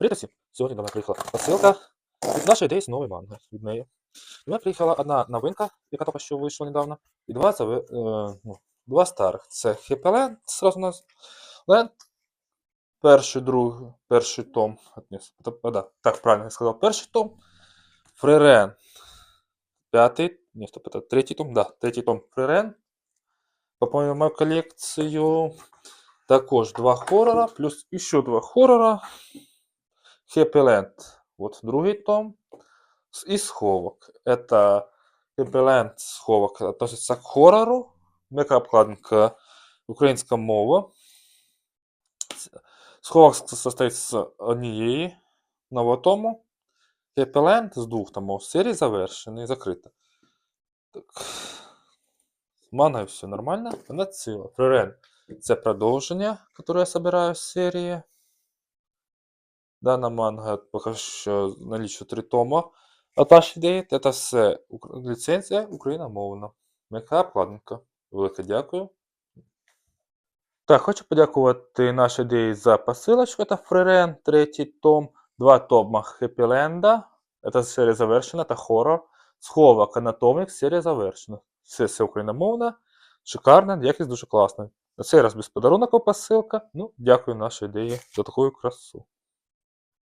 Привіт усім! Сьогодні до мене приїхала посилка від нашої ідеї з нової манги від неї. До мене приїхала одна новинка, яка тільки що вийшла недавно, і два, зави- е, ну, два старих. Це Land, сразу у нас Land, перший, другий, перший том. а, да, так, правильно я сказав, перший том. Фрирен, п'ятий, ні, стоп, це третій том, да, третій том Фрирен. Поповнив мою колекцію. Також два хоррора, плюс ще два хоррора. Land. Вот другий том. И сховок. Это Happy сховок относится к хоррору. М'яка обкладинка українська мова. Сховок с- состоїть з однієї нового тому. Happy з двох томов. Серії завершена і закрита. Так. З все нормально. Вона ціла. Фрирен. Це продовження, яке я собираю з серії. Дана манга поки що налічує три тома. Attached Date це все ук- ліцензія україномовна. М'яка обкладинка. Велике дякую. Так, хочу подякувати нашій ідеї за посилочку. Це Фрирен, третій том, два тома Хеппіленда. Це серія завершена, це хоррор. Сховок Анатомік, серія завершена. Все, все україномовне, шикарне, якість дуже класна. На цей раз без подарунок посилка. Ну, дякую нашій ідеї за таку красу.